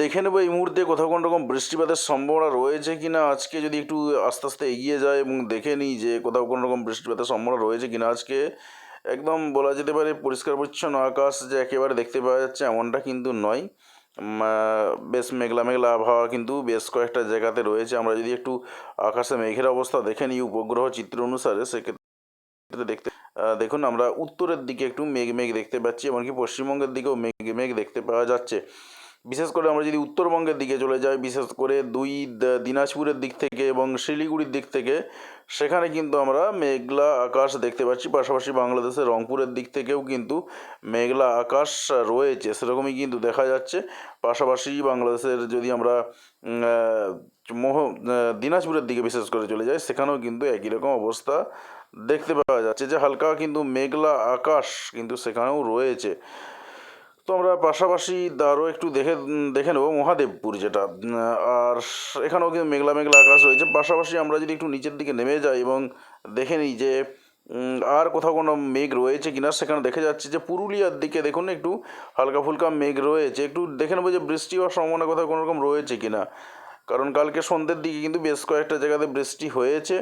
দেখে নেব এই মুহূর্তে কোথাও কোনো রকম বৃষ্টিপাতের সম্ভাবনা রয়েছে কি না আজকে যদি একটু আস্তে আস্তে এগিয়ে যায় এবং দেখে নিই যে কোথাও কোনো রকম বৃষ্টিপাতের সম্ভাবনা রয়েছে কি না আজকে, একদম বলা যেতে পারে পরিষ্কার পরিচ্ছন্ন আকাশ যে একেবারে দেখতে পাওয়া যাচ্ছে এমনটা কিন্তু নয়। বেশ মেঘলা মেঘলা আবহাওয়া কিন্তু বেশ কয়েকটা জায়গাতে রয়েছে। আমরা যদি একটু আকাশে মেঘের অবস্থা দেখে নিই উপগ্রহ চিত্র অনুসারে, সেক্ষেত্রে দেখতে দেখুন আমরা উত্তরের দিকে একটু মেঘ মেঘ দেখতে পাচ্ছি, এমনকি পশ্চিমবঙ্গের দিকেও মেঘ মেঘ দেখতে পাওয়া যাচ্ছে। বিশেষ করে আমরা যদি উত্তরবঙ্গের দিকে চলে যাই, বিশেষ করে দুই দিনাজপুরের দিক থেকে এবং শিলিগুড়ির দিক থেকে, সেখানে কিন্তু আমরা মেঘলা আকাশ দেখতে পাচ্ছি। পাশাপাশি বাংলাদেশের রংপুরের দিক থেকেও কিন্তু মেঘলা আকাশ রয়েছে, সেরকমই কিন্তু দেখা যাচ্ছে। পাশাপাশি বাংলাদেশের যদি আমরা মোহ দিনাজপুরের দিকে বিশেষ করে চলে যাই, সেখানেও কিন্তু একই রকম অবস্থা দেখতে পাওয়া যাচ্ছে যে হালকা কিন্তু মেঘলা আকাশ কিন্তু সেখানেও রয়েছে। তো আমরা পাশাপাশি আরও একটু দেখে দেখে নেব মহাদেবপুর যেটা। আর এখানেও কিন্তু মেঘলা মেঘলা আকাশ রয়েছে। পাশাপাশি আমরা যদি একটু নিচের দিকে নেমে যাই এবং দেখে নিই যে আর কোথাও কোনো মেঘ রয়েছে কিনা, সেখানে দেখে যাচ্ছে যে পুরুলিয়ার দিকে দেখুন একটু, হালকা ফুলকা মেঘ রয়েছে। একটু দেখে নেব যে বৃষ্টি হওয়ার সম্ভাবনা কোথাও কোনো রকম রয়েছে কিনা। কারণ কালকে সন্ধ্যের দিকে কিন্তু বেশ কয়েকটা জায়গাতে বৃষ্টি হয়েছে।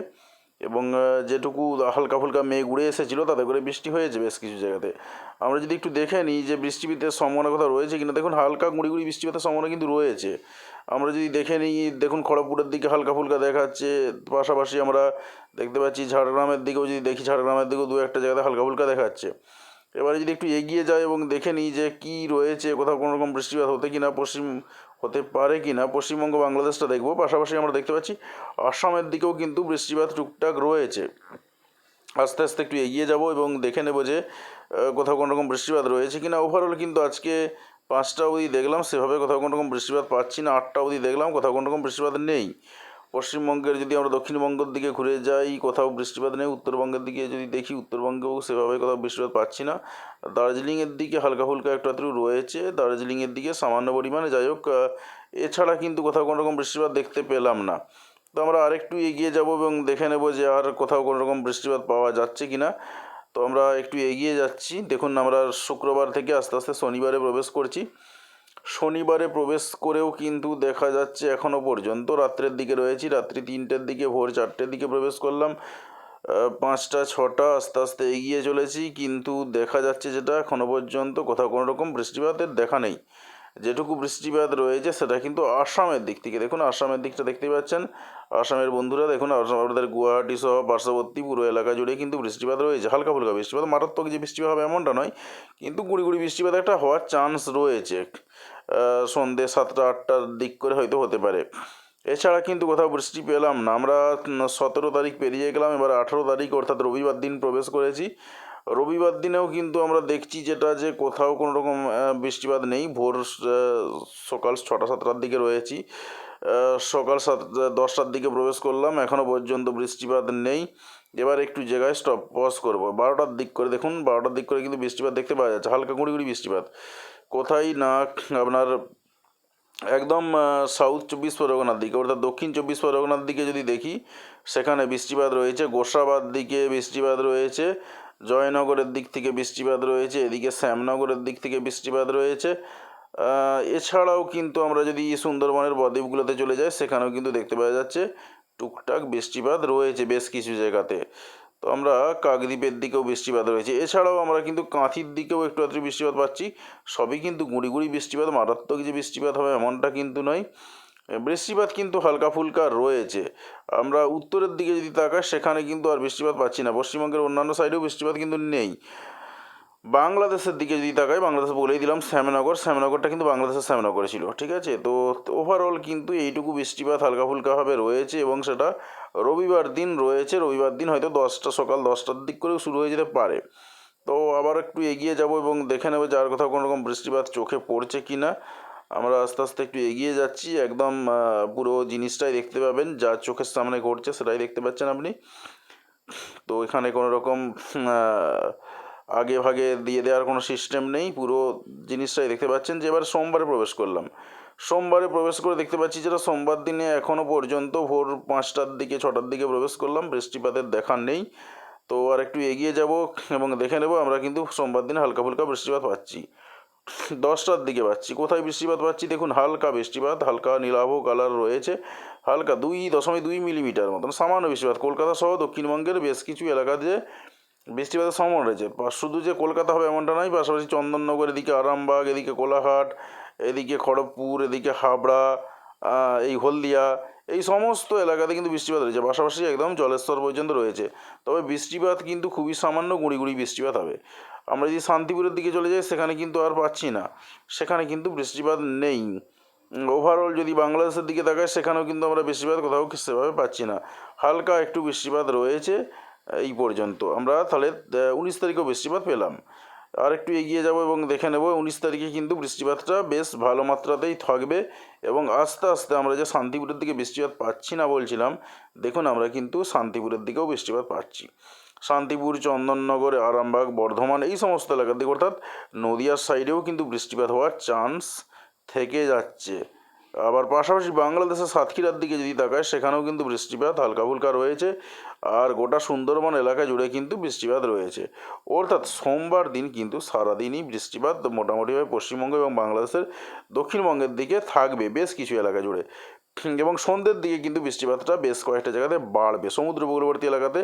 এবং যেটুকু হালকা ফুলকা মেঘ উড়ে এসেছিল তাতে করে বৃষ্টি হয়েছে বেশ কিছু জায়গাতে। আমরা যদি একটু দেখে নিই যে বৃষ্টিপাতের সম্ভাবনা কথা রয়েছে কিনা, দেখুন হালকা গুঁড়ি গুঁড়ি বৃষ্টিপাতের সম্ভাবনা কিন্তু রয়েছে। আমরা যদি দেখে নিই, দেখুন খড়গপুরের দিকে হালকা ফুলকা দেখাচ্ছে, পাশাপাশি আমরা দেখতে পাচ্ছি ঝাড়গ্রামের দিকেও যদি দেখি, ঝাড়গ্রামের দিকেও দু একটা জায়গাতে হালকা ফুলকা দেখাচ্ছে। এবারে যদি একটু এগিয়ে যায় এবং দেখে নিই যে কি রয়েছে, কোথাও কোনো রকম বৃষ্টিপাত হতে কি না পশ্চিম হতে পারে কি না, পশ্চিমবঙ্গ, বাংলাদেশটা দেখব। পাশাপাশি আমরা দেখতে পাচ্ছি, আসামের দিকেও কিন্তু বৃষ্টিপাত টুকটাক রয়েছে। আস্তে আস্তে একটু এগিয়ে যাব এবং দেখে নেব যে কোথাও কোনো রকম বৃষ্টিপাত রয়েছে কিনা। ওভারঅল কিন্তু আজকে পাঁচটা অবধি দেখলাম, সেভাবে কোথাও কোনো রকম বৃষ্টিপাত পাচ্ছি না, আটটা অবধি দেখলাম, কোথাও কোনো রকম বৃষ্টিপাত নেই। পশ্চিমবঙ্গের যদি আমরা দক্ষিণবঙ্গের দিকে ঘুরে যাই, কোথাও বৃষ্টিপাত নেই, উত্তরবঙ্গের দিকে যদি দেখি উত্তরবঙ্গেও সেভাবে কোথাও বৃষ্টিপাত পাচ্ছি না। দার্জিলিংয়ের দিকে হালকা ফুলকা একটু আধটু রয়েছে, দার্জিলিংয়ের দিকে সামান্য পরিমাণে যাই হোক এছাড়া কিন্তু কোথাও কোনো রকম বৃষ্টিপাত দেখতে পেলাম না। তো আমরা আরেকটু এগিয়ে যাব এবং দেখে নেব যে আর কোথাও কোনো রকম বৃষ্টিপাত পাওয়া যাচ্ছে কি না। তো আমরা একটু এগিয়ে যাচ্ছি, দেখুন আমরা শুক্রবার থেকে আস্তে আস্তে শনিবারে প্রবেশ করছি। শনিবারে প্রবেশ করেও কিন্তু দেখা যাচ্ছে এখনও পর্যন্ত। রাত্রের দিকে রয়েছি, রাত্রি তিনটের দিকে, ভোর চারটের দিকে প্রবেশ করলাম। পাঁচটা, ছটা, আস্তে আস্তে এগিয়ে চলেছি, কিন্তু দেখা যাচ্ছে যেটা এখনও পর্যন্ত কোথাও কোনো রকম বৃষ্টিপাতের দেখা নেই। যেটুকু বৃষ্টিপাত রয়েছে সেটা কিন্তু আসামের দিক থেকে। দেখুন আসামের দিকটা দেখতে পাচ্ছেন। আসামের বন্ধুরা দেখুন আমাদের গুয়াহাটি সহ পার্শ্ববর্তী পুরো এলাকা জুড়ে কিন্তু বৃষ্টিপাত রয়েছে। হালকা ফুলকা বৃষ্টিপাত মারাত্মক যে বৃষ্টিপাত হবে এমনটা নয় কিন্তু গুড়ি গুড়ি বৃষ্টিপাত একটা হওয়ার চান্স রয়েছে। আহ, সন্ধে সাতটা আটটার দিক করে হয়তো হতে পারে। এছাড়া কিন্তু কোথাও বৃষ্টি পেলাম না। আমরা সতেরো তারিখ পেরিয়ে গেলাম এবার আঠেরো তারিখ অর্থাৎ রবিবার দিন প্রবেশ করেছি। রবিবার দিনেও কিন্তু আমরা দেখছি যেটা যে কোথাও কোনো রকম বৃষ্টিপাত নেই। ভোর সকাল ছটা, সাতটার দিকে রয়েছি। সকাল সাত, দশটার দিকে প্রবেশ করলাম। এখনও পর্যন্ত বৃষ্টিপাত নেই। এবার একটু জায়গায় স্টপ পজ করব। বারোটার দিক করে দেখুন, বারোটার দিক করে কিন্তু বৃষ্টিপাত দেখতে পাওয়া যাচ্ছে। হালকা গুঁড়ি বৃষ্টিপাত। কোথায় না আপনার একদম সাউথ চব্বিশ পরগনার দিকে, অর্থাৎ দক্ষিণ চব্বিশ পরগনার দিকে যদি দেখি, সেখানে বৃষ্টিপাত রয়েছে। গোসাবার দিকে বৃষ্টিপাত রয়েছে। জয়নগরের দিক থেকে বৃষ্টিপাত রয়েছে, এদিকে শ্যামনগরের দিক থেকে বৃষ্টিপাত রয়েছে। এছাড়াও কিন্তু আমরা যদি সুন্দরবনের বদ্বীপগুলোতে চলে যাই, সেখানেও কিন্তু দেখতে পাওয়া যাচ্ছে টুকটাক বৃষ্টিপাত রয়েছে বেশ কিছু জায়গাতে। তো আমরা কাকদ্বীপের দিকেও বৃষ্টিপাত রয়েছে। এছাড়াও আমরা কিন্তু কাঁথির দিকেও একটু আধটু বৃষ্টিপাত পাচ্ছি। সবই কিন্তু গুঁড়ি গুঁড়ি বৃষ্টিপাত, মারাত্মক যে বৃষ্টিপাত হবে এমনটা কিন্তু নয়। বৃষ্টিপাত কিন্তু হালকা ফুলকা রয়েছে। আমরা উত্তরের দিকে যদি তাকাই, সেখানে কিন্তু আর বৃষ্টিপাত পাচ্ছি না। পশ্চিমবঙ্গের অন্যান্য সাইডেও বৃষ্টিপাত কিন্তু নেই। বাংলাদেশের দিকে যদি তাকাই, বাংলাদেশ বলেই দিলাম, শ্যামনগর। শ্যামনগরটা কিন্তু বাংলাদেশের শ্যামনগরে ছিল, ঠিক আছে? তো ওভারঅল কিন্তু এইটুকু বৃষ্টিপাত হালকা ফুলকাভাবে রয়েছে এবং সেটা রবিবার দিন রয়েছে। রবিবার দিন হয়তো দশটা, সকাল দশটার দিক করেও শুরু হয়ে যেতে পারে। তো আবার একটু এগিয়ে যাব এবং দেখে নেব যার কোথাও কোনো রকম বৃষ্টিপাত চোখে পড়ছে কি না আমরা আস্তে আস্তে একটু এগিয়ে যাচ্ছি, একদম পুরো জিনিসটাই দেখতে পাবেন, যা চোখের সামনে ঘটছে সেটাই দেখতে পাচ্ছেন আপনি। তো এখানে কোনো রকম আগে ভাগে দিয়ে দেওয়ার কোনো সিস্টেম নেই, পুরো জিনিসটাই দেখতে পাচ্ছেন। যে এবার সোমবারে প্রবেশ করলাম। সোমবারে প্রবেশ করে দেখতে পাচ্ছি যেটা সোমবার দিনে এখনও পর্যন্ত ভোর পাঁচটার দিকে, ছটার দিকে প্রবেশ করলাম বৃষ্টিপাতের দেখা নেই। তো আর একটু এগিয়ে যাব এবং দেখে নেব, আমরা কিন্তু সোমবার দিন হালকা ফুলকা বৃষ্টিপাত পাচ্ছি। দশটার দিকে পাচ্ছি। কোথায় বৃষ্টিপাত পাচ্ছি? দেখুন, হালকা বৃষ্টিপাত, হালকা নীলাভ কালার রয়েছে, হালকা দুই দশমিক দুই মিলিমিটার মতন, সামান্য বৃষ্টিপাত। কলকাতা সহ দক্ষিণবঙ্গের বেশ কিছু এলাকাতে বৃষ্টিপাতের সম্ভাবনা রয়েছে। শুধু যে কলকাতা হবে এমনটা নয়, পাশাপাশি চন্দননগর, এদিকে আরামবাগ, এদিকে কোলাঘাট, এদিকে খড়গপুর, এদিকে হাবড়া এই হলদিয়া, এই সমস্ত এলাকাতে কিন্তু বৃষ্টিপাত রয়েছে। পাশাপাশি একদম জলেশ্বর পর্যন্ত রয়েছে। তবে বৃষ্টিপাত কিন্তু খুবই সামান্য গুঁড়ি গুঁড়ি বৃষ্টিপাত হবে। আমরা যদি শান্তিপুরের দিকে চলে যাই, সেখানে কিন্তু আর পাচ্ছি না। সেখানে কিন্তু বৃষ্টিপাত নেই। ওভারঅল যদি বাংলাদেশের দিকে তাকাই, সেখানেও কিন্তু আমরা বৃষ্টিপাত কোথাও সেভাবে পাচ্ছি না। হালকা একটু বৃষ্টিপাত রয়েছে এই পর্যন্ত। আমরা তাহলে উনিশ তারিখেও বৃষ্টিপাত পেলাম। আর একটু এগিয়ে যাব এবং দেখে নেব, উনিশ তারিখে কিন্তু বৃষ্টিপাতটা বেশ ভালো মাত্রাতেই থাকবে এবং আস্তে আস্তে আমরা যে শান্তিপুরের দিকে বৃষ্টিপাত পাচ্ছি না বলছিলাম, দেখুন আমরা কিন্তু শান্তিপুরের দিকেও বৃষ্টিপাত পাচ্ছি। শান্তিপুর, চন্দননগর, আরামবাগ, বর্ধমান এই সমস্ত এলাকার দিকে, অর্থাৎ নদিয়ার সাইডেও কিন্তু বৃষ্টিপাত হওয়ার চান্স থেকে যাচ্ছে। আবার পাশাপাশি বাংলাদেশের সাতক্ষীরার দিকে যদি তাকায়, সেখানেও কিন্তু বৃষ্টিপাত হালকা ফুলকা রয়েছে আর গোটা সুন্দরবন এলাকা জুড়ে কিন্তু বৃষ্টিপাত রয়েছে। অর্থাৎ সোমবার দিন কিন্তু সারাদিনই বৃষ্টিপাত মোটামুটিভাবে পশ্চিমবঙ্গ এবং বাংলাদেশের দক্ষিণবঙ্গের দিকে থাকবে বেশ কিছু এলাকা জুড়ে। এবং সন্ধ্যের দিকে কিন্তু বৃষ্টিপাতটা বেশ কয়েকটা জায়গাতে বাড়বে। সমুদ্র উপকূলবর্তী এলাকাতে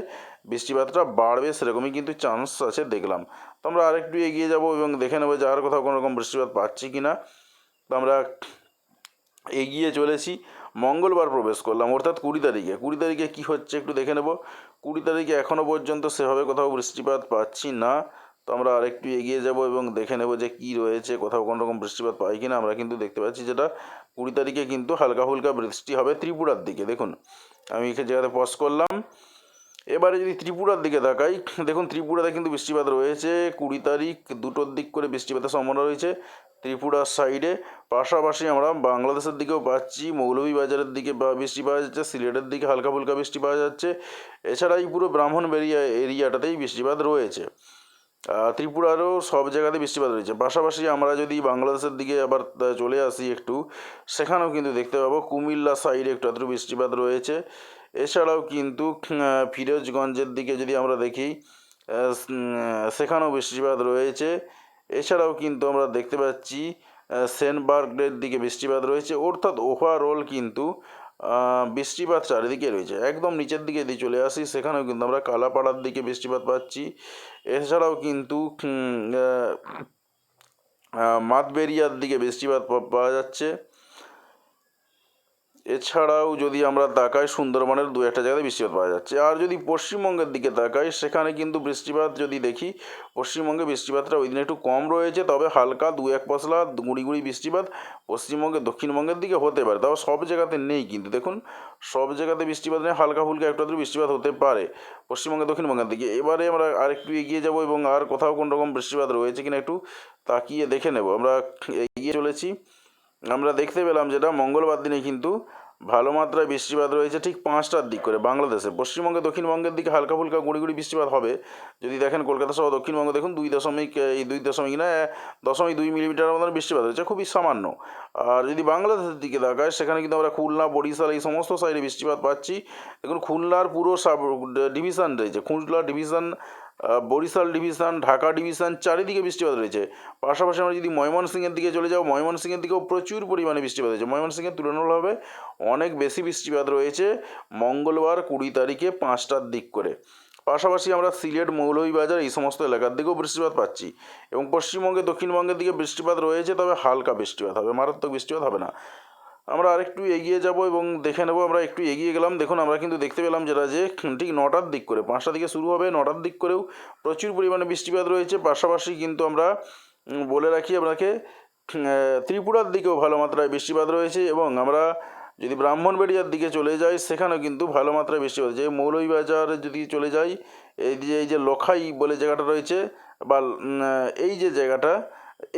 বৃষ্টিপাতটা বাড়বে, সেরকমই কিন্তু চান্স আছে দেখলাম। তো আমরা আরেকটু এগিয়ে যাব এবং দেখে নেব যে আর কোথাও কোনো রকম বৃষ্টিপাত পাচ্ছি কি না তো আমরা এগিয়ে চলেছি। মঙ্গলবার প্রবেশ করলাম, অর্থাৎ কুড়ি তারিখে। কুড়ি তারিখে কী হচ্ছে একটু দেখে নেব। কুড়ি তারিখে এখনও পর্যন্ত সেভাবে কোথাও বৃষ্টিপাত পাচ্ছি না। তো আমরা আরেকটু এগিয়ে যাব এবং দেখে নেব যে কী রয়েছে, কোথাও কোনো রকম বৃষ্টিপাত পাই কি না আমরা কিন্তু দেখতে পাচ্ছি যেটা কুড়ি তারিখে কিন্তু হালকা ফুলকা বৃষ্টি হবে ত্রিপুরার দিকে, দেখুন। আমি এখানে জায়গাতে পজ করলাম। এবারে যদি ত্রিপুরার দিকে তাকাই, দেখুন ত্রিপুরাতে কিন্তু বৃষ্টিপাত রয়েছে। কুড়ি তারিখ দুটোর দিক করে বৃষ্টিপাতের সম্ভাবনা রয়েছে ত্রিপুরার সাইডে পাশাপাশি আমরা বাংলাদেশের দিকেও পাচ্ছি, মৌলভীবাজারের দিকে বৃষ্টি পাওয়া যাচ্ছে, সিলেটের দিকে হালকা ফুলকা বৃষ্টি পাওয়া যাচ্ছে। এছাড়া এই পুরো ব্রাহ্মণবাড়িয়া এরিয়াটাতেই বৃষ্টিপাত রয়েছে। ত্রিপুরারও সব জায়গাতে বৃষ্টিপাত রয়েছে পাশাপাশি আমরা যদি বাংলাদেশের দিকে আবার চলে আসি একটু, সেখানেও কিন্তু দেখতে পাবো কুমিল্লা সাইডে একটু আধটু বৃষ্টিপাত রয়েছে। এছাড়াও কিন্তু ফিরোজগঞ্জের দিকে যদি আমরা দেখি সেখানেও বৃষ্টিপাত রয়েছে। এছাড়াও কিন্তু আমরা দেখতে পাচ্ছি সেন্টবার্গের দিকে বৃষ্টিপাত রয়েছে। অর্থাৎ ওভারঅল কিন্তু বৃষ্টিপাত চারিদিকে রয়েছে। একদম নিচের দিকে যদি চলে আসি, সেখানেও কিন্তু আমরা কালাপাড়ার দিকে বৃষ্টিপাত পাচ্ছি। এছাড়াও কিন্তু মাতবেরিয়ার দিকে বৃষ্টিপাত পাওয়া যাচ্ছে। এছাড়াও যদি আমরা তাকাই সুন্দরবনের দু একটা জায়গায় বৃষ্টিপাত পাওয়া যাচ্ছে। আর যদি পশ্চিমবঙ্গের দিকে তাকাই, সেখানে কিন্তু বৃষ্টিপাত যদি দেখি, পশ্চিমবঙ্গে বৃষ্টিপাতটা ওই দিন একটু কম রয়েছে, তবে হালকা দু এক পশলা গুঁড়ি গুঁড়ি বৃষ্টিপাত পশ্চিমবঙ্গে, দক্ষিণবঙ্গের দিকে হতে পারে। তাও সব জায়গাতে নেই কিন্তু। দেখুন, সব জায়গাতে বৃষ্টিপাত নেই, হালকা ফুলকা একটু আধটু বৃষ্টিপাত হতে পারে পশ্চিমবঙ্গে, দক্ষিণবঙ্গের দিকে। এবারে আমরা আরেকটু এগিয়ে যাব এবং আর কোথাও কোন রকম বৃষ্টিপাত রয়েছে কিনা একটু তাকিয়ে দেখে নেব। আমরা এগিয়ে চলেছি। আমরা দেখতে পেলাম যেটা মঙ্গলবার দিনে কিন্তু ভালো মাত্রায় বৃষ্টিপাত রয়েছে ঠিক পাঁচটার দিক করে বাংলাদেশে। পশ্চিমবঙ্গে, দক্ষিণবঙ্গের দিকে হালকা ফুলকা গুঁড়ি গুঁড়ি বৃষ্টিপাত হবে। যদি দেখেন কলকাতা সহ দক্ষিণবঙ্গ দেখুন দুই দশমিক, এই দুই দশমিক না, দশমিক দুই মিলিমিটার মতন বৃষ্টিপাত হয়েছে, খুবই সামান্য। আর যদি বাংলাদেশের দিকে তাকায়, সেখানে কিন্তু আমরা খুলনা, বরিশাল এই সমস্ত সাইডে বৃষ্টিপাত পাচ্ছি। দেখুন খুলনার পুরো সাব, ডিভিশন রয়েছে, Khulna division Barisal division, Dhaka division, চারিদিকে বৃষ্টিপাত রয়েছে পাশাপাশি আমরা যদি ময়মনসিংহের দিকে চলে যাও, ময়মনসিংহের দিকেও প্রচুর পরিমাণে বৃষ্টিপাত হয়েছে। ময়মনসিংহের তুলনামূলকভাবে অনেক বেশি বৃষ্টিপাত রয়েছে মঙ্গলবার কুড়ি তারিখে পাঁচটার দিক করে। পাশাপাশি আমরা সিলেট, মৌলভীবাজার এই সমস্ত এলাকার দিকেও বৃষ্টিপাত পাচ্ছি এবং পশ্চিমবঙ্গে দক্ষিণবঙ্গের দিকে বৃষ্টিপাত রয়েছে, তবে হালকা বৃষ্টিপাত হবে, মারাত্মক বৃষ্টিপাত হবে না। আমরা আরেকটু এগিয়ে যাব এবং দেখে নেব, আমরা একটু এগিয়ে গেলাম। দেখুন, আমরা কিন্তু দেখতে পেলাম যেটা যে ঠিক নটার দিক করে, পাঁচটা দিকে শুরু হবে, নটার দিক করেও প্রচুর পরিমাণে বৃষ্টিপাত রয়েছে। পাশাপাশি কিন্তু আমরা বলে রাখি আপনাকে ত্রিপুরার দিকেও ভালো মাত্রায় বৃষ্টিপাত রয়েছে এবং আমরা যদি ব্রাহ্মণবাড়িয়ার দিকে চলে যাই, সেখানেও কিন্তু ভালো মাত্রায় বৃষ্টিপাত যে মৌলভীবাজার যদি চলে যাই, এই যে এই যে, লখাই বলে জায়গাটা রয়েছে, বা এই যে জায়গাটা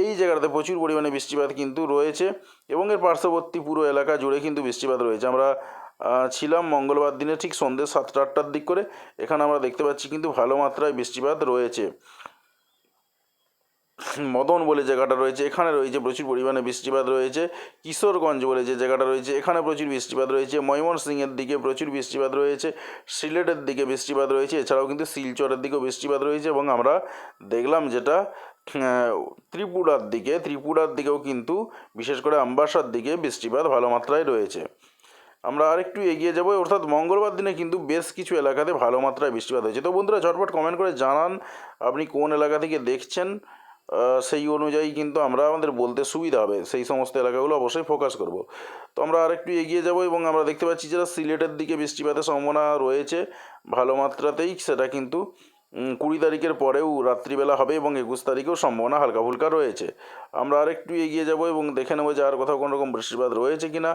এই জায়গাটাতে প্রচুর পরিমাণে বৃষ্টিপাত কিন্তু রয়েছে এবং এর পার্শ্ববর্তী পুরো এলাকা জুড়ে কিন্তু বৃষ্টিপাত রয়েছে। আমরা ছিলাম মঙ্গলবার দিনে ঠিক সন্ধ্যে সাতটা আটটার দিক করে। এখানে আমরা দেখতে পাচ্ছি কিন্তু ভালো মাত্রায় বৃষ্টিপাত রয়েছে। মদন বলে জায়গাটা রয়েছে, এখানে রয়েছে প্রচুর পরিমাণে বৃষ্টিপাত রয়েছে, কিশোরগঞ্জ বলে যে জায়গাটা রয়েছে, এখানে প্রচুর বৃষ্টিপাত রয়েছে, ময়মনসিংহের দিকে প্রচুর বৃষ্টিপাত রয়েছে, সিলেটের দিকে বৃষ্টিপাত রয়েছে, এছাড়াও কিন্তু শিলচরের দিকেও বৃষ্টিপাত রয়েছে এবং আমরা দেখলাম যেটা ত্রিপুরার দিকে, ত্রিপুরার দিকেও কিন্তু বিশেষ করে আম্বাসার দিকে বৃষ্টিপাত ভালো মাত্রায় রয়েছে। আমরা আরেকটু এগিয়ে যাব, অর্থাৎ মঙ্গলবার দিনে কিন্তু বেশ কিছু এলাকাতে ভালো মাত্রায় বৃষ্টিপাত হয়েছে। তো বন্ধুরা, ঝটপট কমেন্ট করে জানান, আপনি কোন এলাকা থেকে দেখছেন? সেই অনুযায়ী কিন্তু আমরা আমাদের বলতে সুবিধা হবে। সেই সমস্ত এলাকাগুলো অবশ্যই ফোকাস করব। তো আমরা আরেকটু এগিয়ে যাব এবং আমরা দেখতে পাচ্ছি যারা সিলেটের দিকে বৃষ্টিপাতের সম্ভাবনা রয়েছে, ভালো মাত্রাতেই সেটা কিন্তু কুড়ি তারিখের পরেও রাত্রিবেলা হবে এবং একুশ তারিখেও সম্ভাবনা হালকা ফুলকা রয়েছে। আমরা আরেকটু এগিয়ে যাব এবং দেখে নেব যে আর কোথাও কোনো রকম বৃষ্টিপাত রয়েছে কি না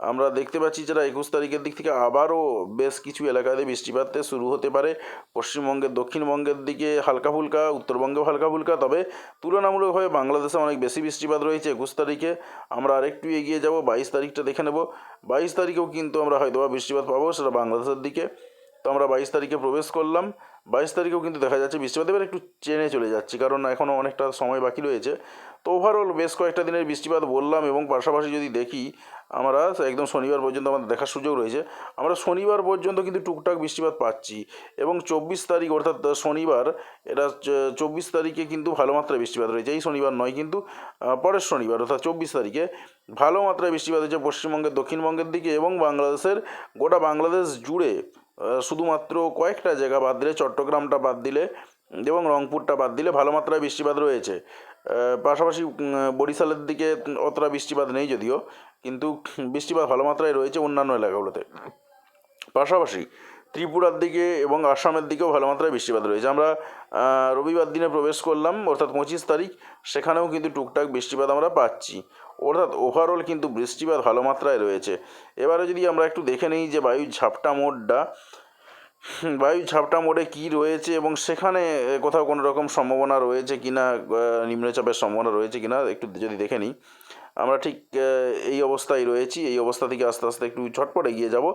আমরা দেখতে পাচ্ছি যারা একুশ তারিখের দিক থেকে আবারও বেশ কিছু এলাকাতে বৃষ্টিপাতে শুরু হতে পারে। পশ্চিমবঙ্গের, দক্ষিণবঙ্গের দিকে হালকা ফুলকা, উত্তরবঙ্গেও হালকা ফুলকা। তবে তুলনামূলকভাবে বাংলাদেশে অনেক বেশি বৃষ্টিপাত রয়েছে একুশ তারিখে। আমরা আরেকটু এগিয়ে যাব, বাইশ তারিখটা দেখে নেব। বাইশ তারিখেও কিন্তু আমরা হয়তো বৃষ্টিপাত পাবো সেটা বাংলাদেশের দিকে। তো আমরা বাইশ তারিখে প্রবেশ করলাম। বাইশ তারিখেও কিন্তু দেখা যাচ্ছে বৃষ্টিপাত। এবার একটু চেনে চলে যাচ্ছি, কারণ এখনও অনেকটা সময় বাকি রয়েছে। তো ওভারঅল বেশ কয়েকটা দিনের বৃষ্টিপাত বললাম এবং পাশাপাশি যদি দেখি, আমরা একদম শনিবার পর্যন্ত আমাদের দেখার সুযোগ রয়েছে। আমরা শনিবার পর্যন্ত কিন্তু টুকটাক বৃষ্টিপাত পাচ্ছি এবং চব্বিশ তারিখ অর্থাৎ শনিবার, এটা চব্বিশ তারিখে কিন্তু ভালো মাত্রায় বৃষ্টিপাত রয়েছে। এই শনিবার নয় কিন্তু পরের শনিবার অর্থাৎ চব্বিশ তারিখে ভালো মাত্রায় বৃষ্টিপাত হয়েছে পশ্চিমবঙ্গের, দক্ষিণবঙ্গের দিকে এবং বাংলাদেশের, গোটা বাংলাদেশ জুড়ে শুধুমাত্র কয়েকটা জায়গা বাদ দিলে, চট্টগ্রামটা বাদ দিলে এবং রংপুরটা বাদ দিলে ভালো মাত্রায় বৃষ্টিপাত রয়েছে। পাশাপাশি বরিশালের দিকে অতটা বৃষ্টিপাত নেই যদিও, কিন্তু বৃষ্টিপাত ভালো মাত্রায় রয়েছে অন্যান্য এলাকাগুলোতে। পাশাপাশি, ত্রিপুরার দিকে এবং আসামের দিকেও ভালো মাত্রায় বৃষ্টিপাত রয়েছে। আমরা রবিবার দিনে প্রবেশ করলাম, অর্থাৎ পঁচিশ তারিখ, সেখানেও কিন্তু টুকটাক বৃষ্টিপাত আমরা পাচ্ছি। অর্থাৎ ওভারঅল কিন্তু বৃষ্টিপাত ভালো মাত্রায় রয়েছে। এবারে যদি আমরা একটু দেখে নিই যে বায়ু ঝাপটা মোডটা বায়ু ঝাপটা মোড়ে কি রয়েছে এবং সেখানে কোথাও কোনো রকম সম্ভাবনা রয়েছে কিনা নিম্নচাপের সম্ভাবনা রয়েছে কিনা, একটু যদি দেখে নিই। আমরা ঠিক এই অবস্থায় রয়েছি, এই অবস্থা থেকে আস্তে আস্তে একটু ঝটপট এগিয়ে যাব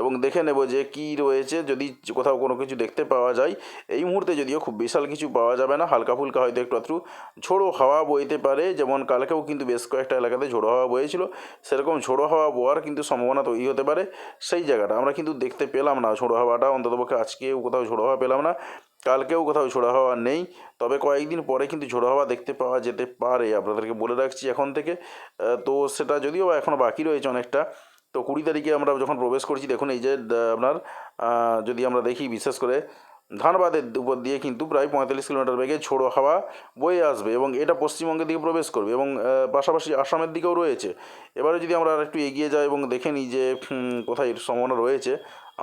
এবং দেখে নেব যে কী রয়েছে। যদি কোথাও কোনো কিছু দেখতে পাওয়া যায়, এই মুহূর্তে যদিও খুব বিশাল কিছু পাওয়া যাবে না, হালকা ফুলকা হয়তো একটু আধটু ঝোড়ো হাওয়া বইতে পারে, যেমন কালকেও কিন্তু বেশ কয়েকটা এলাকাতে ঝোড়ো হাওয়া বয়েছিল সেরকম ঝোড়ো হাওয়া বওয়ার কিন্তু সম্ভাবনা তৈরি হতে পারে সেই জায়গাটা। আমরা কিন্তু দেখতে পেলাম না ঝোড়ো হাওয়াটা, অন্ততপক্ষে আজকেও কোথাও ঝোড়ো হাওয়া পেলাম না। কালকেও কোথাও ঝোড়ো হাওয়া নেই। তবে কয়েকদিন পরে কিন্তু ঝোড়ো হাওয়া দেখতে পাওয়া যেতে পারে, আপনাদেরকে বলে রাখছি এখন থেকে। তো সেটা যদিও এখনও বাকি রয়েছে অনেকটা, তো কুড়ি তারিখে আমরা যখন প্রবেশ করছি, দেখুন এই যে আপনার যদি আমরা দেখি বিশেষ করে ধানবাদের উপর দিয়ে কিন্তু প্রায় পঁয়তাল্লিশ কিলোমিটার বেগে ঝোড়ো হাওয়া বয়ে আসবে এবং এটা পশ্চিমবঙ্গের দিকে প্রবেশ করবে এবং পাশাপাশি আসামের দিকেও রয়েছে। এবারে যদি আমরা আরেকটু এগিয়ে যাই এবং দেখে নিই যে কোথায় সম্ভাবনা রয়েছে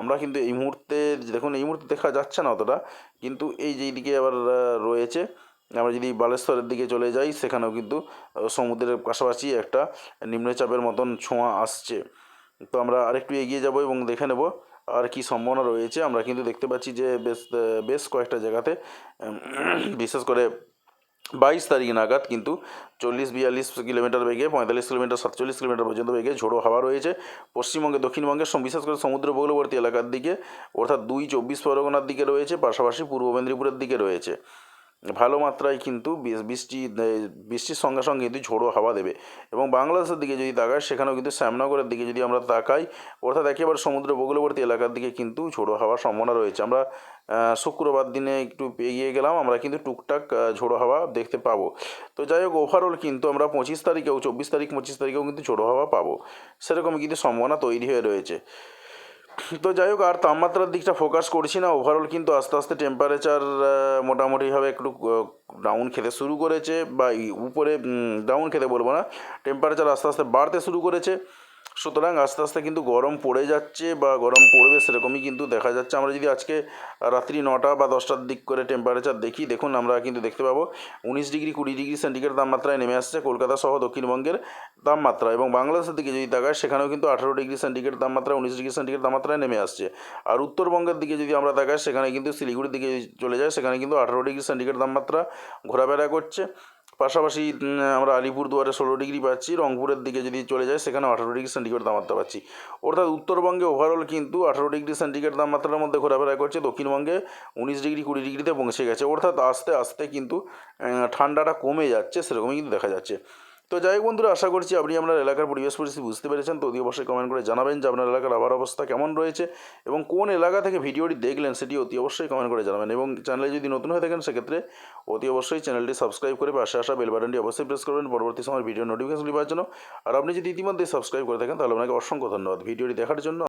আমরা কিন্তু এই মুহূর্তে, দেখুন, এই মুহূর্তে দেখা যাচ্ছে না অতটা, কিন্তু এই যে দিকে আবার রয়েছে, আমরা যদি বালেশ্বরের দিকে চলে যাই, সেখানেও কিন্তু সমুদ্রের পাশাপাশি একটা নিম্নচাপের মতন ছোঁয়া আসছে। তো আমরা আরেকটু এগিয়ে যাব এবং দেখে নেব, আর কি সম্ভাবনা রয়েছে। আমরা কিন্তু দেখতে পাচ্ছি যে বেশ বেশ কয়েকটা জায়গাতে বিশেষ করে বাইশ তারিখ নাগাদ কিন্তু চল্লিশ, বিয়াল্লিশ কিলোমিটার বেগে, পঁয়তাল্লিশ কিলোমিটার, সাতচল্লিশ কিলোমিটার পর্যন্ত বেগে ঝোড়ো হাওয়া রয়েছে। পশ্চিমবঙ্গে, দক্ষিণবঙ্গের সম- বিশেষ করে সমুদ্র উপকূলবর্তী এলাকার দিকে, অর্থাৎ দুই চব্বিশ পরগনার দিকে রয়েছে, পাশাপাশি পূর্ব মেদিনীপুরের দিকে রয়েছে। ভালো মাত্রায় কিন্তু বৃষ্টি বৃষ্টির সঙ্গে সঙ্গে কিন্তু ঝোড়ো হাওয়া দেবে। এবং বাংলাদেশের দিকে যদি তাকাই সেখানেও কিন্তু শ্যামনগরের দিকে যদি আমরা তাকাই, অর্থাৎ একেবারে সমুদ্র উপকূলবর্তী এলাকার দিকে কিন্তু ঝোড়ো হাওয়ার সম্ভাবনা রয়েছে। আমরা শুক্রবার দিনে একটু এগিয়ে গেলাম, আমরা কিন্তু টুকটাক ঝোড়ো হাওয়া দেখতে পাবো। তো যাই হোক ওভারঅল কিন্তু আমরা পঁচিশ তারিখেও, চব্বিশ তারিখ, পঁচিশ তারিখেও কিন্তু ঝোড়ো হাওয়া পাবো। সেরকম কিন্তু সম্ভাবনা তৈরি হয়ে রয়েছে। তো যাই হোক, আর তাপমাত্রার দিকটা ফোকাস করছি না। ওভারঅল কিন্তু আস্তে আস্তে টেম্পারেচার মোটামুটিভাবে একটু ডাউন খেতে শুরু করেছে, বা উপরে ডাউন খেতে বলব না। টেম্পারেচার আস্তে আস্তে বাড়তে শুরু করেছে। সুতরাং আস্তে আস্তে কিন্তু গরম পড়ে যাচ্ছে বা গরম পড়বে সেরকমই কিন্তু দেখা যাচ্ছে। আমরা যদি আজকে রাত্রি নটা বা দশটার দিক করে টেম্পারেচার দেখি, দেখুন আমরা কিন্তু দেখতে পাবো উনিশ ডিগ্রি, কুড়ি ডিগ্রি সেন্টিগ্রেড তাপমাত্রায় নেমে আসছে কলকাতা সহ দক্ষিণবঙ্গের তাপমাত্রা এবং বাংলাদেশের দিকে যদি তাকায় সেখানেও কিন্তু আঠারো ডিগ্রি সেন্টিগ্রেড তাপমাত্রা, উনিশ ডিগ্রি সেন্টিগ্রেড তাপমাত্রায় নেমে আসছে। আর উত্তরবঙ্গের দিকে যদি আমরা তাকাই, সেখানে কিন্তু শিলিগুড়ির দিকে চলে যায়, সেখানে কিন্তু আঠারো ডিগ্রি সেন্টিগ্রেড তাপমাত্রা ঘোরাফেরা করছে। পাশাপাশি আমরা আলিপুরদুয়ারে ষোলো ডিগ্রি পাচ্ছি, রংপুরের দিকে যদি চলে যায় সেখানে আঠারো ডিগ্রি সেন্টিগ্রেড তাপমাত্রা পাচ্ছি। অর্থাৎ উত্তরবঙ্গে ওভারঅল কিন্তু আঠারো ডিগ্রি সেন্টিগ্রেড তাপমাত্রার মধ্যে ঘোরাফেরা করছে, দক্ষিণবঙ্গে উনিশ ডিগ্রি, কুড়ি ডিগ্রিতে পৌঁছে গেছে। অর্থাৎ আস্তে আস্তে কিন্তু ঠান্ডাটা কমে যাচ্ছে, সেরকমই কিন্তু দেখা যাচ্ছে। তো যাই বন্ধুরা, আশা করছি আপনি আপনার এলাকার পরিবেশ পরিস্থিতি বুঝতে পেরেছেন। তো অতি অবশ্যই কমেন্ট করে জানাবেন যে আপনার এলাকার আবার অবস্থা কেমন রয়েছে এবং কোন এলাকা থেকে ভিডিওটি দেখলেন সেটি অতি অবশ্যই কমেন্ট করে জানাবেন এবং চ্যানেলে যদি নতুন হয়ে থাকেন সেক্ষেত্রে অতি অবশ্যই চ্যানেলটি সাবস্ক্রাইব করে পাশে আসা বেল বাটনটি অবশ্যই প্রেস করবেন। পরবর্তী সময় ভিডিও নোটিফিকেশন পাওয়ার জন্য। আর আপনি যদি ইতিমধ্যে সাবস্ক্রাইব করে থাকেন তাহলে আপনাকে অসংখ্য ধন্যবাদ। ভিডিওটি দেখার জন্য